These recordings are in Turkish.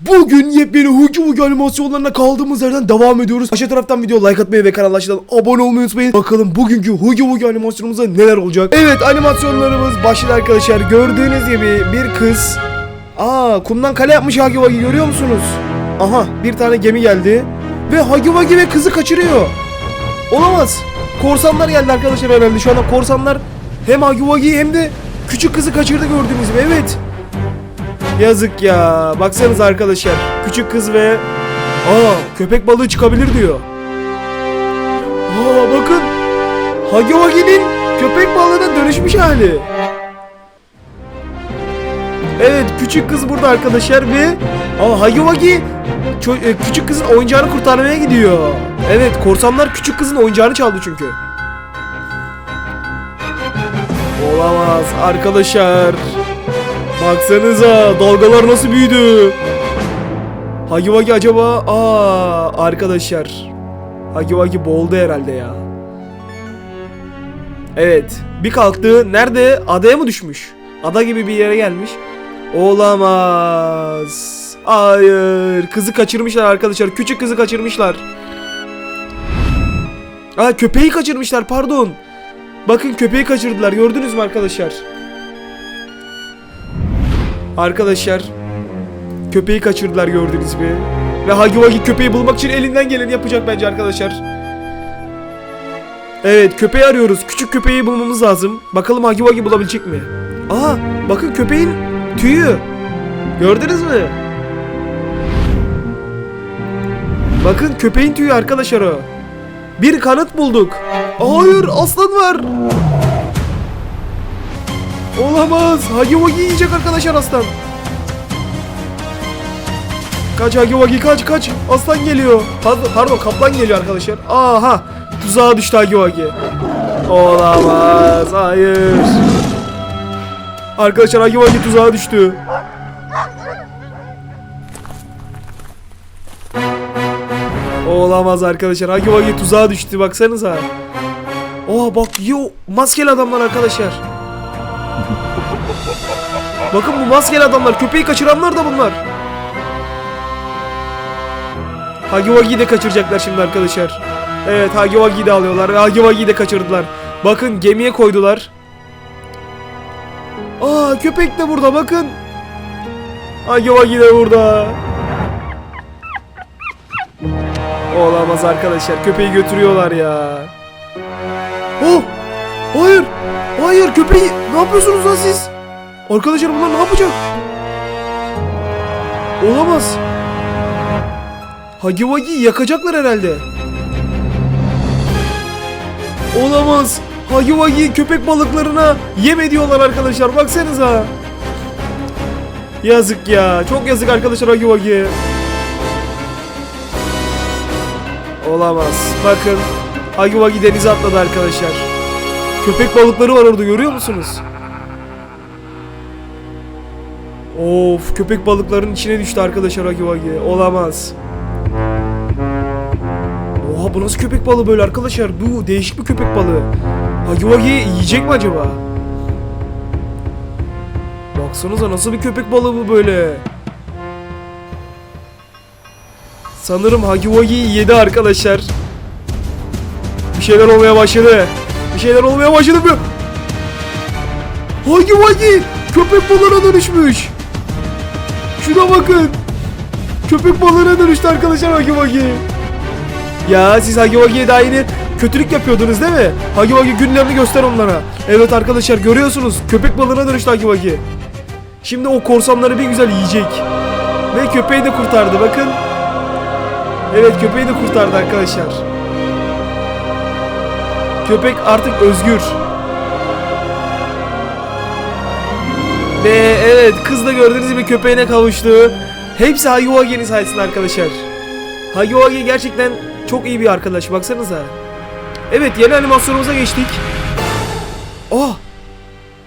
Bugün yepyeni Hugi Hugi animasyonlarına kaldığımız yerden devam ediyoruz. Aşağı taraftan video like atmayı ve kanala aşağıdan abone olmayı unutmayın. Bakalım bugünkü Hugi Hugi animasyonumuzda neler olacak. Evet animasyonlarımız başladı arkadaşlar. Gördüğünüz gibi bir kız. Aa kumdan kale yapmış Hagi Wagi görüyor musunuz? Aha bir tane gemi geldi. Ve Hagi Wagi ve kızı kaçırıyor. Olamaz. Korsanlar geldi arkadaşlar herhalde. Şu anda korsanlar hem Hagi Wagi'yi hem de küçük kızı kaçırdı gördüğünüz gibi. Evet. Yazık ya. Baksanız arkadaşlar. Küçük kız ve aa köpek balığı çıkabilir diyor. Aa bakın. Hagi Wagi'nin köpek balığına dönüşmüş hali. Evet küçük kız burada arkadaşlar ve aa Hagi Wagi ço- e, küçük kızın oyuncağını kurtarmaya gidiyor. Evet korsanlar küçük kızın oyuncağını çaldı çünkü. Olamaz arkadaşlar. Baksanıza dalgalar nasıl büyüdü. Hagi Wagi acaba aa arkadaşlar. Hagi Wagi boğuldu herhalde ya. Evet bir kalktı nerede adaya mı düşmüş? Ada gibi bir yere gelmiş. Olamaz. Hayır kızı kaçırmışlar arkadaşlar küçük kızı kaçırmışlar. Aa köpeği kaçırmışlar pardon. Bakın köpeği kaçırdılar gördünüz mü arkadaşlar? Arkadaşlar köpeği kaçırdılar gördüğünüz gibi. Ve Hagi Wagi köpeği bulmak için elinden geleni yapacak bence arkadaşlar. Evet köpeği arıyoruz. Küçük köpeği bulmamız lazım. Bakalım Hagi Wagi bulabilecek mi? Aa bakın köpeğin tüyü. Gördünüz mü? Bakın köpeğin tüyü arkadaşlar o. Bir kanıt bulduk. Hayır aslan var. Olamaz. Hagi Wagi yiyecek arkadaşlar aslan. Kaç Hagi Wagi kaç kaç. Aslan geliyor. Pardon, pardon kaplan geliyor arkadaşlar. Aha. Tuzağa düştü Hagi Wagi. Olamaz. Hayır. Arkadaşlar Hagi Wagi tuzağa düştü. Olamaz arkadaşlar. Hagi Wagi tuzağa düştü baksanıza. Oha bak yo maskeli adamlar arkadaşlar. Bakın bu maskeli adamlar köpeği kaçıranlar da bunlar. Hagi Wagi'yi de kaçıracaklar şimdi arkadaşlar. Evet Hagi Wagi'yi de alıyorlar ve Hagi Wagi'yi de kaçırdılar. Bakın gemiye koydular. Aa köpek de burada bakın. Hagi Wagi de burada. Olamaz arkadaşlar köpeği götürüyorlar ya. Oh! Hayır! Hayır köpeği ne yapıyorsunuz lan siz? Arkadaşlar bunlar ne yapacak? Olamaz. Hagi Wagi'yi yakacaklar herhalde. Olamaz. Hagi Wagi köpek balıklarına yem ediyorlar arkadaşlar. Baksanıza. Yazık ya. Çok yazık arkadaşlar Hagi Wagi'ye. Olamaz. Bakın. Hagi Wagi denize atladı arkadaşlar. Köpek balıkları var orada görüyor musunuz? Of köpek balıklarının içine düştü arkadaşlar Hagi Wagi. Olamaz. Oha bu nasıl köpek balığı böyle arkadaşlar? Bu değişik bir köpek balığı. Hagi Wagi yiyecek mi acaba? Baksanıza nasıl bir köpek balığı bu böyle. Sanırım Hagi Wagi'yi yedi arkadaşlar. Bir şeyler olmaya başladı. Bir şeyler olmaya başladı mı? Hagi Wagi köpek balığına dönüşmüş. Şuna bakın. Köpek balığına dönüştü arkadaşlar Hagi Wagi. Ya siz Hagi Wagi'ye daha yeni kötülük yapıyordunuz değil mi? Hagi Wagi günlerini göster onlara. Evet arkadaşlar görüyorsunuz köpek balığına dönüştü Hagi Wagi. Şimdi o korsanları bir güzel yiyecek. Ve köpeği de kurtardı bakın. Evet köpeği de kurtardı arkadaşlar. Köpek artık özgür. Ve evet kız da gördüğünüz gibi köpeğine kavuştu. Hepsi Hagi Wagi'nin sayesinde arkadaşlar. Hagi Wagi gerçekten çok iyi bir arkadaş baksanıza. Evet yeni animasyonumuza geçtik. Oh!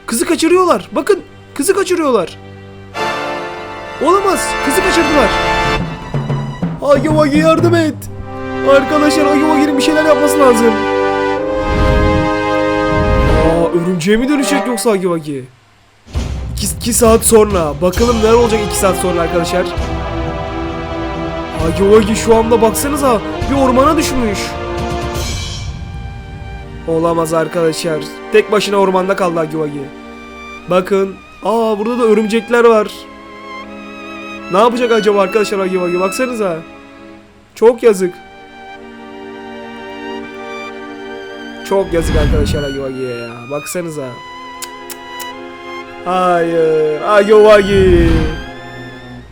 Kızı kaçırıyorlar. Bakın kızı kaçırıyorlar. Olamaz. Kızı kaçırdılar. Hagi Wagi yardım et. Arkadaşlar Hagi Wagi'nin bir şeyler yapması lazım. Örümceğe mi dönüşecek yoksa Hagi Wagi? 2 saat sonra. Bakalım neler olacak 2 saat sonra arkadaşlar. Hagi Wagi şu anda baksanıza bir ormana düşmüş. Olamaz arkadaşlar. Tek başına ormanda kaldı Hagi Wagi. Bakın. Aa burada da örümcekler var. Ne yapacak acaba arkadaşlar Hagi Wagi? Baksanıza. Çok yazık. Çok yazık arkadaşlar Hagi Wagi'ye ya. Baksanıza. Hayır. Hagi Wagi.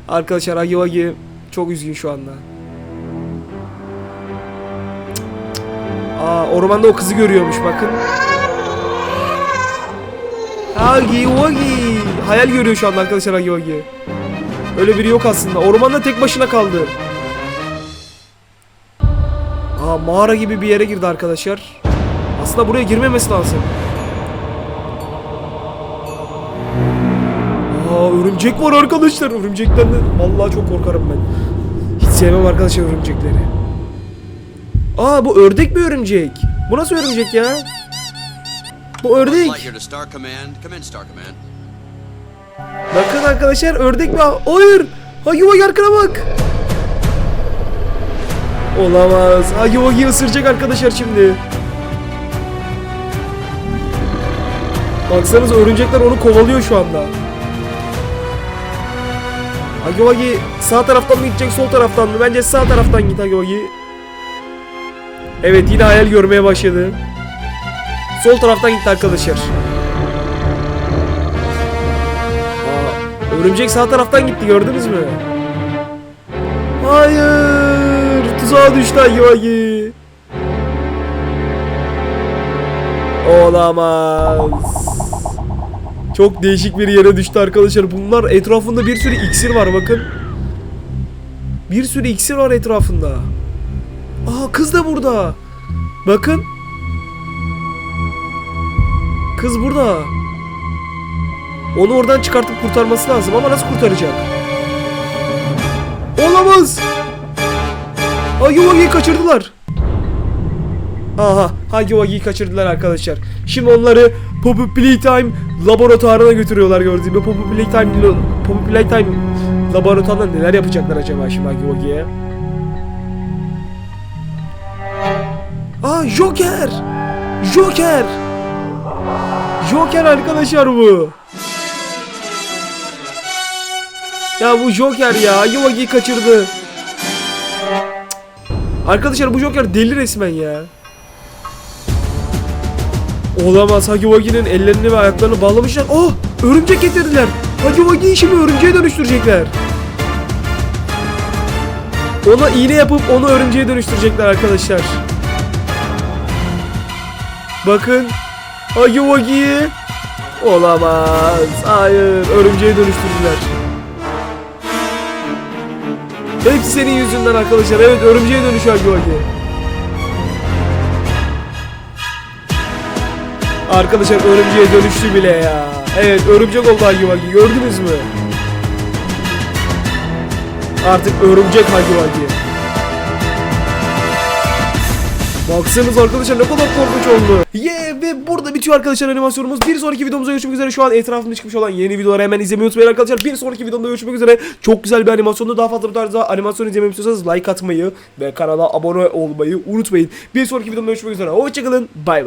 Arkadaşlar Hagi Wagi çok üzgün şu anda. Aa ormanda o kızı görüyormuş bakın. Hagi Wagi. Hayal görüyor şu anda arkadaşlar Hagi Wagi. Öyle biri yok aslında. Ormanda tek başına kaldı. Aa mağara gibi bir yere girdi arkadaşlar. Aslında buraya girmemesi lazım. Aa örümcek var arkadaşlar. Örümcekten de vallahi çok korkarım ben. Hiç sevmem arkadaşlar örümcekleri. Aa bu ördek mi örümcek? Bu nasıl örümcek ya? Bu ördek. Bakın arkadaşlar ördek mi? Hayır. Hagi Wagi arkana bak. Olamaz. Wagi ısıracak arkadaşlar şimdi. Baksanıza örümcekler onu kovalıyor şu anda. Hagi Wagi sağ taraftan mı gidecek sol taraftan mı? Bence sağ taraftan git Hagi Wagi. Evet yine hayal görmeye başladı. Sol taraftan gitti arkadaşlar. Örümcek sağ taraftan gitti gördünüz mü? Hayır! Tuzağa düştü Hagi Wagi. Olamaz. Çok değişik bir yere düştü arkadaşlar. Bunlar etrafında bir sürü iksir var bakın. Bir sürü iksir var etrafında. Aa kız da burada. Bakın. Kız burada. Onu oradan çıkartıp kurtarması lazım ama nasıl kurtaracak? Olamaz. Hagi Wagi'yi kaçırdılar. Aha Hagi Wagi'yi kaçırdılar arkadaşlar. Şimdi onları Poppy Playtime laboratuvarına götürüyorlar gördüğünüz gibi. Poppy Playtime, Poppy Playtime laboratuvarında neler yapacaklar acaba şimdi Hagi Wagi'ye? Aa Joker! Joker! Joker arkadaşlar bu. Ya bu Joker ya. Yuvagi'yi kaçırdı. Arkadaşlar bu Joker deli resmen ya. Olamaz. Hagiwagi'nin ellerini ve ayaklarını bağlamışlar. Oh! Örümcek getirdiler. Hagiwagi'yi şimdi örümceğe dönüştürecekler. Ona iğne yapıp onu örümceğe dönüştürecekler arkadaşlar. Bakın. Hagiwagi'yi Olamaz. Hayır. Örümceğe dönüştürdüler. Hepsi senin yüzünden arkadaşlar. Evet örümceğe dönüşüyor Hagiwagi. Arkadaşlar örümceğe dönüştü bile ya. Evet örümcek oldu Hagiwagi. Gördünüz mü? Artık örümcek Hagiwagi. Baksanız arkadaşlar ne kadar korkunç oldu. Yeah ve burada bitiyor arkadaşlar animasyonumuz. Bir sonraki videomuzda görüşmek üzere. Şu an etrafımda çıkmış olan yeni videoları hemen izlemeyi unutmayın arkadaşlar. Bir sonraki videomda görüşmek üzere. Çok güzel bir animasyonda daha fazla bu tarzda animasyon izlemeyi istiyorsanız like atmayı ve kanala abone olmayı unutmayın. Bir sonraki videomda görüşmek üzere. Hoşçakalın. Bay bay.